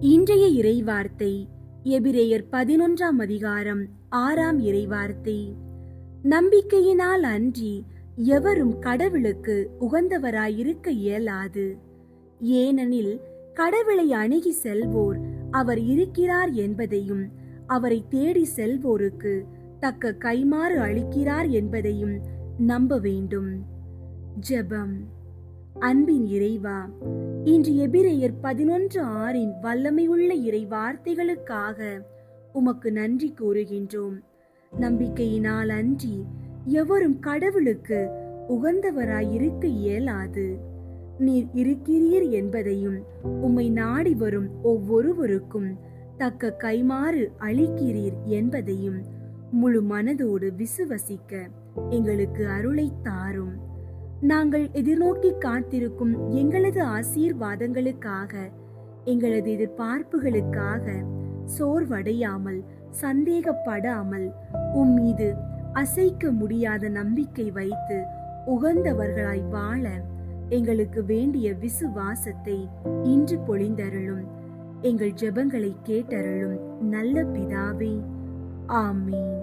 இன்றைய இறைவார்த்தை எபிரேயர் பதினொன்றாம் அதிகாரம் ஆறாம் இறைவார்த்தை. நம்பிக்கையினால் அன்றி எவரும் கடவுளுக்கு உகந்தவராயிருக்க இயலாது. ஏனெனில் கடவுளை அணுகி செல்வோர் அவர் இருக்கிறார் என்பதையும் அவரை தேடி செல்வோருக்கு தக்க கைமாறு அளிக்கிறார் என்பதையும் நம்ப வேண்டும். ஜெபம். அன்பின் இறைவா இன்று எபிரேயர் பதினொன்று ஆறின் வல்லமையுள்ள இறை வார்த்தைகளுக்காக உமக்கு நன்றி கூறுகின்றோம். நம்பிக்கையினால் அன்றி எவரும் கடவுளுக்கு உகந்தவராயிருக்க இயலாது. நீர் இருக்கிறீர் என்பதையும் உம்மை நாடி வரும் ஒவ்வொருவருக்கும் தக்க கைமாறு அளிக்கிறீர் என்பதையும் முழு மனதோடு விசுவசிக்க எங்களுக்கு அருளை தாரும். நாங்கள் எதிர்நோக்கி காத்திருக்கும் எங்களது ஆசீர்வாதங்களுக்காக எங்களது எதிர்பார்ப்புகளுக்காக சோர்வடையாமல் சந்தேகப்படாமல் உம் மீது அசைக்க முடியாத நம்பிக்கை வைத்து உகந்தவர்களாய் வாழ எங்களுக்கு வேண்டிய விசுவாசத்தை இன்று பொழிந்தருளும். எங்கள் ஜெபங்களை கேட்டருளும். நல்ல பிதாவே. ஆமீன்.